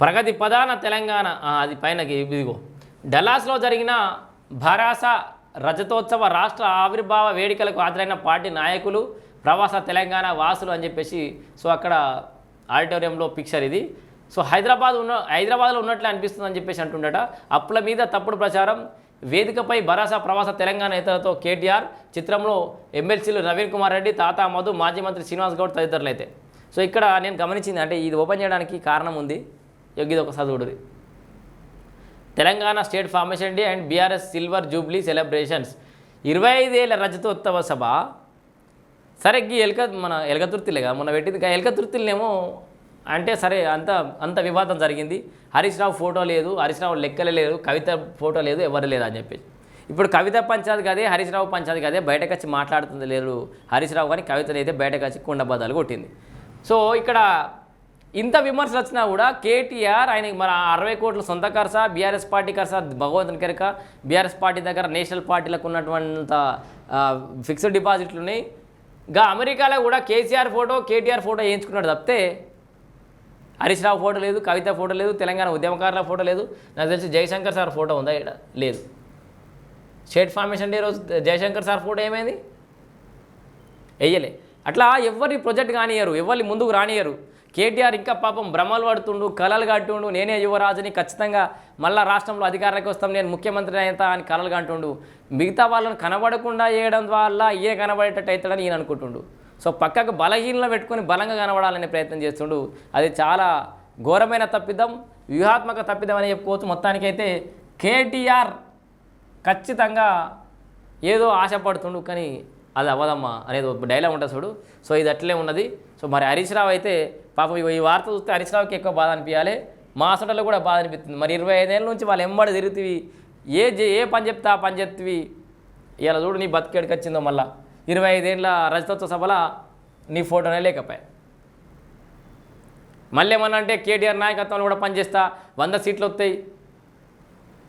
ప్రగతి ప్రధాన తెలంగాణ అది పైనకి ఇదిగో. డలాస్లో జరిగిన భరాస రజతోత్సవ రాష్ట్ర ఆవిర్భావ వేడుకలకు హాజరైన పార్టీ నాయకులు ప్రవాస తెలంగాణ వాసులు అని చెప్పేసి సో అక్కడ ఆడిటోరియంలో పిక్చర్ ఇది. సో హైదరాబాద్ ఉన్న హైదరాబాద్లో ఉన్నట్లే అనిపిస్తుంది అని చెప్పేసి అంటుండట. అప్పుల మీద తప్పుడు ప్రచారం. వేదికపై భరాసా ప్రవాస తెలంగాణ నేతలతో కేటీఆర్ చిత్రంలో ఎమ్మెల్సీలు నవీన్ కుమార్ రెడ్డి తాతా మధు మాజీ మంత్రి శ్రీనివాస్ గౌడ్ తదితరులు అయితే సో ఇక్కడ నేను గమనించింది అంటే ఇది ఓపెన్ చేయడానికి కారణం ఉంది. ఇది ఒక చదువుడుది Telangana state formation day and BRS silver jubilee celebrations. ఇరవై ఐదేళ్ళ రజతోత్సవ సభ. సరే గీ ఎలక మన ఎలకతుర్తిలేగా మొన్న పెట్టింది ఎలకతుర్తిలేమో అంటే సరే అంత అంత వివాదం జరిగింది. హరీష్ రావు ఫోటో లేదు హరీష్ రావు లెక్కలే లేదు కవిత ఫోటో లేదు ఎవరు లేదు అని చెప్పేసి. ఇప్పుడు కవిత పంచాది కదే హరీష్ రావు పంచాది కదే బయటకు వచ్చి మాట్లాడుతుంది లేదు హరీష్ రావు కానీ కవితలు అయితే బయటకు వచ్చి కుండబద్దాలు కొట్టింది. సో ఇక్కడ ఇంత విమర్శలు వచ్చినా కూడా కేటీఆర్ ఆయన మన అరవై కోట్ల సొంత ఖర్చా బీఆర్ఎస్ పార్టీ ఖర్చా భగవంతుని కనుక బీఆర్ఎస్ పార్టీ దగ్గర నేషనల్ పార్టీలకు ఉన్నటువంటి ఫిక్స్డ్ డిపాజిట్లు ఉన్నాయి. ఇంకా అమెరికాలో కూడా కేసీఆర్ ఫోటో కేటీఆర్ ఫోటో వేయించుకున్నాడు తప్పితే హరీష్ రావు ఫోటో లేదు కవిత ఫోటో లేదు తెలంగాణ ఉద్యమకారుల ఫోటో లేదు. నాకు తెలిసి జయశంకర్ సార్ ఫోటో ఉందా ఇక్కడ లేదు. స్టేట్ ఫార్మేషన్ డే రోజు జయశంకర్ సార్ ఫోటో ఏమైంది? వెయ్యలే అట్లా ఎవరి ప్రొజెక్ట్ కానియరు ఎవరిని ముందుకు రానియరు. కేటీఆర్ ఇంకా పాపం భ్రమలు పడుతుండు కలలు కట్టుండు నేనే యువరాజుని ఖచ్చితంగా మళ్ళా రాష్ట్రంలో అధికారంలోకి వస్తాం నేను ముఖ్యమంత్రి అయితా అని కలలు కంటుండు. మిగతా వాళ్ళని కనబడకుండా చేయడం వల్ల ఈయన కనబడేటట్టు అవుతాడని ఈయన అనుకుంటుండు. సో పక్కకు బలహీనలు పెట్టుకొని బలంగా కనబడాలనే ప్రయత్నం చేస్తుండు. అది చాలా ఘోరమైన తప్పిదం వ్యూహాత్మక తప్పిదం అని చెప్పుకోవచ్చు. మొత్తానికైతే కేటీఆర్ ఖచ్చితంగా ఏదో ఆశపడుతుండు కానీ అది అవ్వదమ్మా అనేది డైలాగ్ ఉంటుంది చూడు. సో ఇది అట్లే ఉన్నది. సో మరి హరీష్ రావు అయితే పాపం ఈ వార్త చూస్తే హరీష్ రావుకి ఎక్కువ బాధ అనిపించాలి. మా అసటలో కూడా బాధ అనిపిస్తుంది. మరి ఇరవై ఐదేళ్ళ నుంచి వాళ్ళు ఎంబడి తిరుగుతీవి. ఏ జే- ఏ పని చెప్తా ఆ పని చెప్తివి. ఇలా చూడు నీ బతికేడికి వచ్చిందో మళ్ళా. ఇరవై ఐదేళ్ళ రజతోత్సవ సభల నీ ఫోటోనే లేకపోయా? మళ్ళీ ఏమన్నా అంటే కేటీఆర్ నాయకత్వంలో కూడా పనిచేస్తా వంద సీట్లు వస్తాయి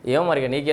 ఏమో మరి ఇక నీకే